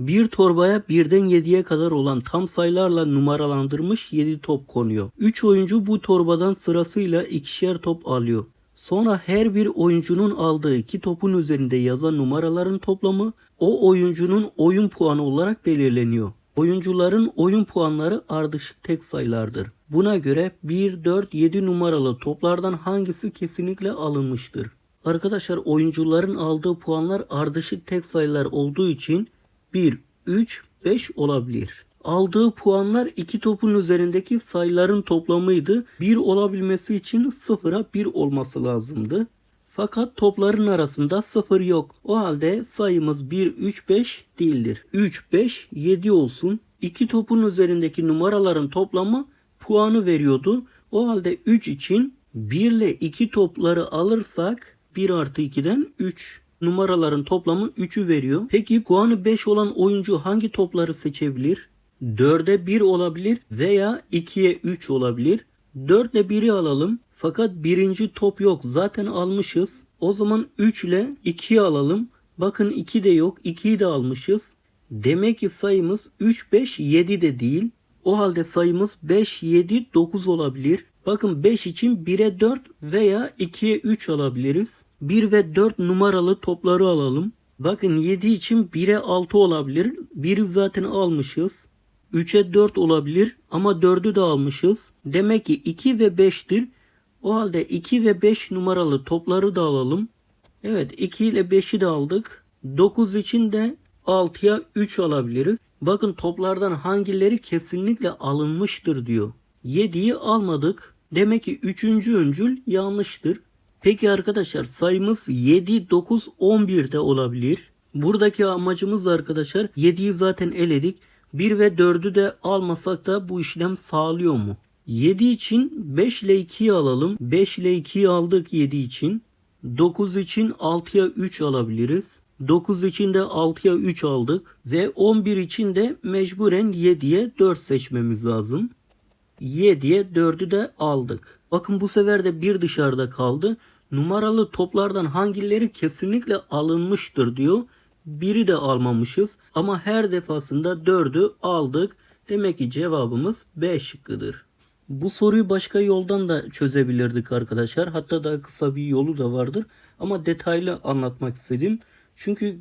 Bir torbaya birden 7'ye kadar olan tam sayılarla numaralandırılmış 7 top konuyor. 3 oyuncu bu torbadan sırasıyla ikişer top alıyor. Sonra her bir oyuncunun aldığı iki topun üzerinde yazan numaraların toplamı o oyuncunun oyun puanı olarak belirleniyor. Oyuncuların oyun puanları ardışık tek sayılardır. Buna göre 1, 4, 7 numaralı toplardan hangisi kesinlikle alınmıştır? Arkadaşlar oyuncuların aldığı puanlar ardışık tek sayılar olduğu için 1, 3, 5 olabilir. Aldığı puanlar iki topun üzerindeki sayıların toplamıydı. 1 olabilmesi için 0'a 1 olması lazımdı. Fakat topların arasında 0 yok. O halde sayımız 1, 3, 5 değildir. 3, 5, 7 olsun. İki topun üzerindeki numaraların toplamı puanı veriyordu. O halde 3 için 1 ile 2 topları alırsak 1 artı 2'den 3 numaraların toplamı 3'ü veriyor. Peki puanı 5 olan oyuncu hangi topları seçebilir? 4'e 1 olabilir veya 2'ye 3 olabilir. 4 ile 1'i alalım. Fakat birinci top yok. Zaten almışız. O zaman 3 ile 2'yi alalım. Bakın 2 de yok. 2'yi de almışız. Demek ki sayımız 3, 5, 7 de değil. O halde sayımız 5, 7, 9 olabilir. Bakın 5 için 1'e 4 veya 2'ye 3 alabiliriz. 1 ve 4 numaralı topları alalım. Bakın 7 için 1'e 6 olabilir. 1'i zaten almışız. 3'e 4 olabilir ama 4'ü de almışız. Demek ki 2 ve 5'tir. O halde 2 ve 5 numaralı topları da alalım. Evet 2 ile 5'i de aldık. 9 için de 6'ya 3 alabiliriz. Bakın toplardan hangileri kesinlikle alınmıştır diyor. 7'yi almadık. Demek ki 3. öncül yanlıştır. Peki arkadaşlar sayımız 7, 9, 11 de olabilir. Buradaki amacımız arkadaşlar 7'yi zaten eledik. 1 ve 4'ü de almasak da bu işlem sağlıyor mu? 7 için 5 ile 2'yi alalım. 5 ile 2'yi aldık 7 için. 9 için 6'ya 3 alabiliriz. 9 için de 6'ya 3 aldık. Ve 11 için de mecburen 7'ye 4 seçmemiz lazım. 7'ye 4'ü de aldık. Bakın bu sefer de bir dışarıda kaldı. Numaralı toplardan hangileri kesinlikle alınmıştır diyor. Biri de almamışız ama her defasında 4'ü aldık. Demek ki cevabımız B şıkkıdır. Bu soruyu başka yoldan da çözebilirdik arkadaşlar. Hatta daha kısa bir yolu da vardır. Ama detaylı anlatmak istedim. Çünkü